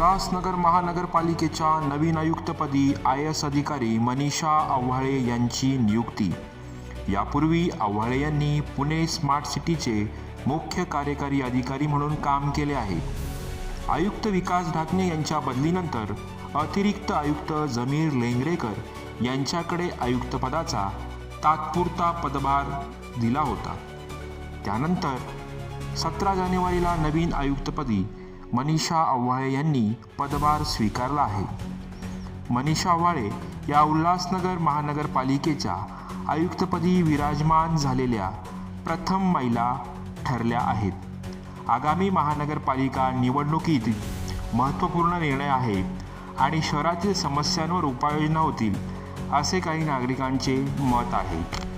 उल्हासनगर महानगरपालिकेच्या नवीन आयुक्तपदी I S अधिकारी मनीषा आव्हाळे यांची नियुक्ती. यापूर्वी आव्हाळे यांनी पुणे स्मार्ट सिटीचे मुख्य कार्यकारी अधिकारी म्हणून काम केले आहे. आयुक्त विकास ढाकणे यांच्या बदलीनंतर अतिरिक्त आयुक्त जमीर लेंगरेकर यांच्याकडे आयुक्तपदाचा तात्पुरता पदभार दिला होता. त्यानंतर सतरा जानेवारीला नवीन आयुक्तपदी मनीषा आव्हाळे यांनी पदभार स्वीकारला आहे. मनीषा आव्हाळे या उल्हासनगर महानगरपालिकेच्या आयुक्तपदी विराजमान झालेल्या प्रथम महिला ठरल्या आहेत. आगामी महानगरपालिका निवडणुकीत महत्त्वपूर्ण निर्णय आहे आणि शहरातील समस्यांवर उपाययोजना होतील असे काही नागरिकांचे मत आहे.